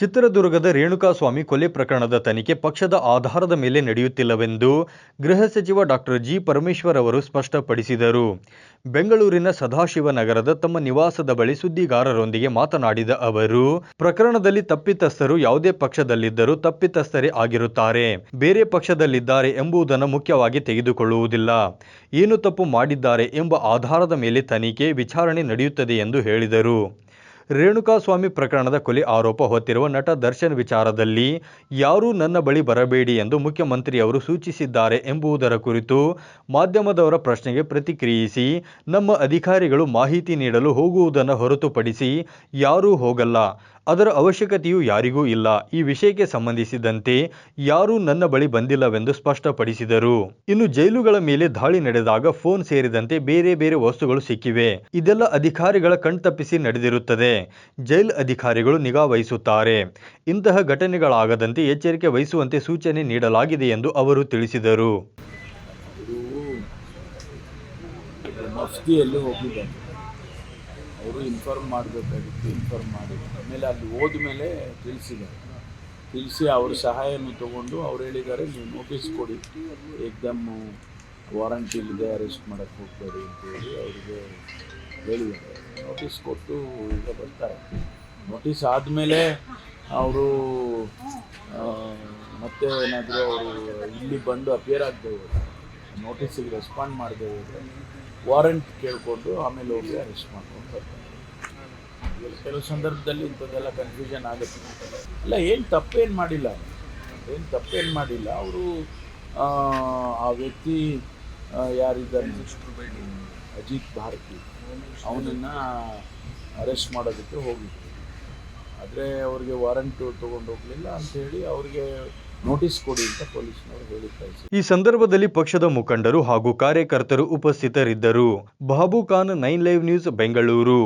ಚಿತ್ರದುರ್ಗದ ರೇಣುಕಾಸ್ವಾಮಿ ಕೊಲೆ ಪ್ರಕರಣದ ತನಿಖೆ ಪಕ್ಷದ ಆಧಾರದ ಮೇಲೆ ನಡೆಯುತ್ತಿಲ್ಲವೆಂದು ಗೃಹ ಸಚಿವ ಡಾಕ್ಟರ್ ಜಿ ಪರಮೇಶ್ವರ್ ಅವರು ಸ್ಪಷ್ಟಪಡಿಸಿದರು. ಬೆಂಗಳೂರಿನ ಸದಾಶಿವನಗರದ ತಮ್ಮ ನಿವಾಸದ ಬಳಿ ಸುದ್ದಿಗಾರರೊಂದಿಗೆ ಮಾತನಾಡಿದ ಅವರು, ಪ್ರಕರಣದಲ್ಲಿ ತಪ್ಪಿತಸ್ಥರು ಯಾವುದೇ ಪಕ್ಷದಲ್ಲಿದ್ದರೂ ತಪ್ಪಿತಸ್ಥರೇ ಆಗಿರುತ್ತಾರೆ. ಬೇರೆ ಪಕ್ಷದಲ್ಲಿದ್ದಾರೆ ಎಂಬುದನ್ನು ಮುಖ್ಯವಾಗಿ ತೆಗೆದುಕೊಳ್ಳುವುದಿಲ್ಲ. ಏನು ತಪ್ಪು ಮಾಡಿದ್ದಾರೆ ಎಂಬ ಆಧಾರದ ಮೇಲೆ ತನಿಖೆ, ವಿಚಾರಣೆ ನಡೆಯುತ್ತದೆ ಎಂದು ಹೇಳಿದರು. ರೇಣುಕಾಸ್ವಾಮಿ ಪ್ರಕರಣದ ಕೊಲೆ ಆರೋಪ ಹೊತ್ತಿರುವ ನಟ ದರ್ಶನ್ ವಿಚಾರದಲ್ಲಿ ಯಾರೂ ನನ್ನ ಬಳಿ ಬರಬೇಡಿ ಎಂದು ಮುಖ್ಯಮಂತ್ರಿಯವರು ಸೂಚಿಸಿದ್ದಾರೆ ಎಂಬುದರ ಕುರಿತು ಮಾಧ್ಯಮದವರ ಪ್ರಶ್ನೆಗೆ ಪ್ರತಿಕ್ರಿಯಿಸಿ ನಮ್ಮ ಅಧಿಕಾರಿಗಳು ಮಾಹಿತಿ ನೀಡಲು ಹೋಗುವುದನ್ನು ಹೊರತುಪಡಿಸಿ ಯಾರೂ ಹೋಗಲ್ಲ. ಅದರ ಅವಶ್ಯಕತೆಯೂ ಯಾರಿಗೂ ಇಲ್ಲ. ಈ ವಿಷಯಕ್ಕೆ ಸಂಬಂಧಿಸಿದಂತೆ ಯಾರೂ ನನ್ನ ಬಳಿ ಬಂದಿಲ್ಲವೆಂದು ಸ್ಪಷ್ಟಪಡಿಸಿದರು. ಇನ್ನು ಜೈಲುಗಳ ಮೇಲೆ ದಾಳಿ ನಡೆದಾಗ ಫೋನ್ ಸೇರಿದಂತೆ ಬೇರೆ ಬೇರೆ ವಸ್ತುಗಳು ಸಿಕ್ಕಿವೆ. ಇದೆಲ್ಲ ಅಧಿಕಾರಿಗಳ ಕಣ್ತಪ್ಪಿಸಿ ನಡೆದಿರುತ್ತದೆ. ಜೈಲ್ ಅಧಿಕಾರಿಗಳು ನಿಗಾ ವಹಿಸುತ್ತಾರೆ. ಇಂತಹ ಘಟನೆಗಳಾಗದಂತೆ ಎಚ್ಚರಿಕೆ ವಹಿಸುವಂತೆ ಸೂಚನೆ ನೀಡಲಾಗಿದೆ ಎಂದು ಅವರು ತಿಳಿಸಿದರು. ಅವರು ಇನ್ಫಾರ್ಮ್ ಮಾಡಬೇಕಾಗಿತ್ತು ಇನ್ಫಾರ್ಮ್ ಮಾಡಿ. ಆಮೇಲೆ ಅಲ್ಲಿ ಹೋದ್ಮೇಲೆ ತಿಳಿಸಿದ್ದಾರೆ. ತಿಳಿಸಿ ಅವ್ರ ಸಹಾಯವನ್ನು ತಗೊಂಡು ಅವ್ರು ಹೇಳಿದ್ದಾರೆ, ನೀವು ನೋಟಿಸ್ ಕೊಡಿ. ಏಕ್ದಮ್ ವಾರಂಟಿ ಇಲ್ಲದೆ ಅರೆಸ್ಟ್ ಮಾಡೋಕ್ಕೆ ಅಂತ ಅಂತೇಳಿ ಅವರಿಗೆ ಹೇಳಿದ್ದಾರೆ. ನೋಟಿಸ್ ಕೊಟ್ಟು ಈಗ ಬರ್ತಾರೆ. ನೋಟಿಸ್ ಆದಮೇಲೆ ಅವರು ಮತ್ತೆ ಏನಾದರೂ ಅವರು ಇಲ್ಲಿ ಬಂದು ಅಪಿಯರ್ ಆಗದೆ ಹೋದ್ರೆ ನೋಟಿಸಿಗೆ ರೆಸ್ಪಾಂಡ್ ಮಾಡದೆ ಹೋದರೆ ವಾರಂಟ್ ಕೇಳಿಕೊಂಡು ಆಮೇಲೆ ಹೋಗಿ ಅರೆಸ್ಟ್ ಮಾಡ್ಕೊಂಡು ಬರ್ತಾರೆ. ಕೆಲವು ಸಂದರ್ಭದಲ್ಲಿ ಇಂಥದ್ದೆಲ್ಲ ಕನ್ಫ್ಯೂಷನ್ ಆಗುತ್ತೆ. ಇಲ್ಲ, ಏನು ತಪ್ಪೇನು ಮಾಡಿಲ್ಲ. ಏನು ತಪ್ಪೇನು ಮಾಡಿಲ್ಲ. ಅವರು, ಆ ವ್ಯಕ್ತಿ ಯಾರಿದ್ದಾರೆ? ಅಜಿತ್ ಭಾರತಿ. ಅವನನ್ನು ಅರೆಸ್ಟ್ ಮಾಡೋದಕ್ಕೆ ಹೋಗಿದ್ರು. ಆದರೆ ಅವ್ರಿಗೆ ವಾರಂಟು ತೊಗೊಂಡು ಹೋಗಲಿಲ್ಲ ಹೇಳಿ ಅವ್ರಿಗೆ ನೋಟಿಸ್ ಕೊಡಿ ಅಂತ ಪೊಲೀಸ್ನವರು ಹೇಳಿ ಈ ಸಂದರ್ಭದಲ್ಲಿ ಪಕ್ಷದ ಮುಖಂಡರು ಹಾಗೂ ಕಾರ್ಯಕರ್ತರು ಉಪಸ್ಥಿತರಿದ್ದರು. Babu Khan nine live news Bengaluru.